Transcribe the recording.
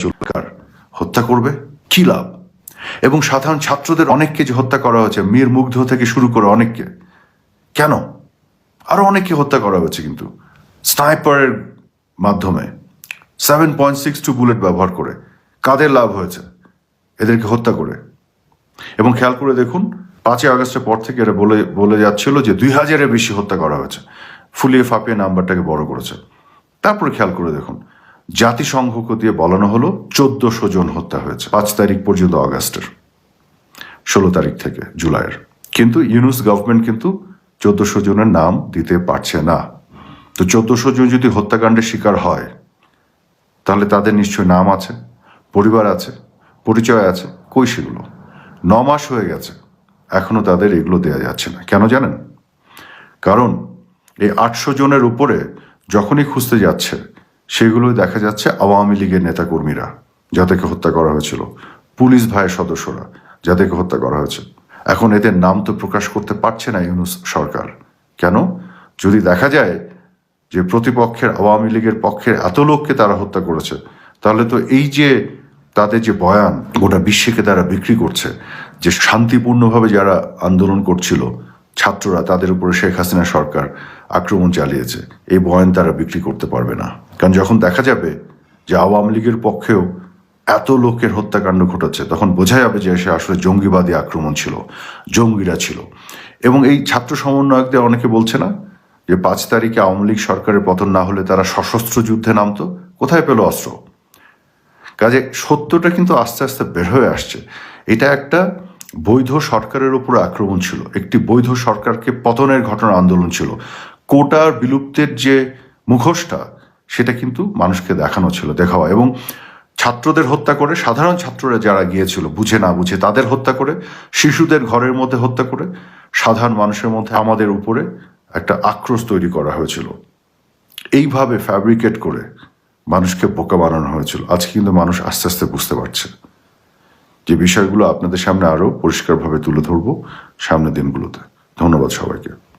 সরকার হত্যা করবে? কি লাভ? এবং সাধারণ ছাত্রদের অনেককে যে হত্যা করা হয়েছে মীর মুগ্ধ থেকে শুরু করে অনেককে, কেন? আরও অনেককে হত্যা করা হয়েছে কিন্তু। স্নাইপারের মাধ্যমে seven point six two bullet ব্যবহার করে কাদের লাভ হয়েছে? এদেরকে হত্যা করে। এবং খেয়াল করে দেখুন, পাঁচই আগস্টের পর থেকে এরা বলে বলে যাচ্ছিল যে দুই হাজারের বেশি হত্যা করা হয়েছে। ফুলিয়ে ফাঁপিয়ে নাম্বারটাকে বড় করেছে। তারপরে খেয়াল করে দেখুন জাতিসংঘকে দিয়ে বলানো হলো, চোদ্দশো জন হত্যা হয়েছে, পাঁচ তারিখ পর্যন্ত আগস্টের, ষোলো তারিখ থেকে জুলাইয়ের। কিন্তু ইউনুস গভর্নমেন্ট কিন্তু চোদ্দশো জনের নাম দিতে পারছে না। তো চোদ্দশো জন যদি হত্যাকাণ্ডের শিকার হয়, তাহলে তাদের নিশ্চয় নাম আছে, পরিবার আছে, পরিচয় আছে, কই সেগুলো? ন মাস হয়ে গেছে, এখনও তাদের এগুলো দেওয়া যাচ্ছে না। কেন জানেন? কারণ এই আটশো জনের উপরে যখনই খুঁজতে যাচ্ছে সেগুলোই দেখা যাচ্ছে আওয়ামী লীগের নেতাকর্মীরা, যাদেরকে হত্যা করা হয়েছিল। পুলিশ ভাইয়ের সদস্যরা, যাদেরকে হত্যা করা হয়েছে। এখন এদের নাম তো প্রকাশ করতে পারছে না ইউনুস সরকার। কেন? যদি দেখা যায় যে প্রতিপক্ষের, আওয়ামী লীগের পক্ষের এত লোককে তারা হত্যা করেছে, তাহলে তো এই যে তাদের যে বয়ান গোটা বিশ্বকে তারা বিক্রি করছে, যে শান্তিপূর্ণভাবে যারা আন্দোলন করছিল ছাত্ররা, তাদের উপরে শেখ হাসিনা সরকার আক্রমণ চালিয়েছে। এই বয়ান তারা বিক্রি করতে পারবে না। কারণ যখন দেখা যাবে যে আওয়ামী লীগের পক্ষেও এত লোকের হত্যাকাণ্ড ঘটেছে তখন বোঝা যাবে যে সে আসলে জঙ্গিবাদী আক্রমণ ছিল, জঙ্গিরা ছিল। এবং এই ছাত্র সমন্বয়কদের অনেকে বলছে না যে পাঁচ তারিখে আওয়ামী লীগ সরকারের পতন না হলে তারা সশস্ত্র যুদ্ধে নামতো? কোথায় পেল অস্ত্র? কাজে সত্যটা কিন্তু আস্তে আস্তে বের হয়ে আসছে। এটা একটা বৈধ সরকারের উপর আক্রমণ ছিল। একটি বৈধ সরকারকে পতনের ঘটনা আন্দোলন ছিল। কোটার বিলুপ্তের যে মুখোশটা, সেটা কিন্তু মানুষকে দেখানো ছিল, দেখাওয়া। এবং ছাত্রদের হত্যা করে, সাধারণ ছাত্ররা যারা গিয়েছিল, বুঝে না বুঝে, তাদের হত্যা করে, শিশুদের ঘরের মধ্যে হত্যা করে, সাধারণ মানুষের মধ্যে আমাদের উপরে একটা আক্রোশ তৈরি করা হয়েছিল। এইভাবে ফ্যাব্রিকেট করে মানুষকে বোকা বানানো হয়েছিল। আজকে কিন্তু মানুষ আস্তে আস্তে বুঝতে পারছে। যে বিষয়গুলো আপনাদের সামনে আরও পরিষ্কারভাবে তুলে ধরবো সামনের দিনগুলোতে। ধন্যবাদ সবাইকে।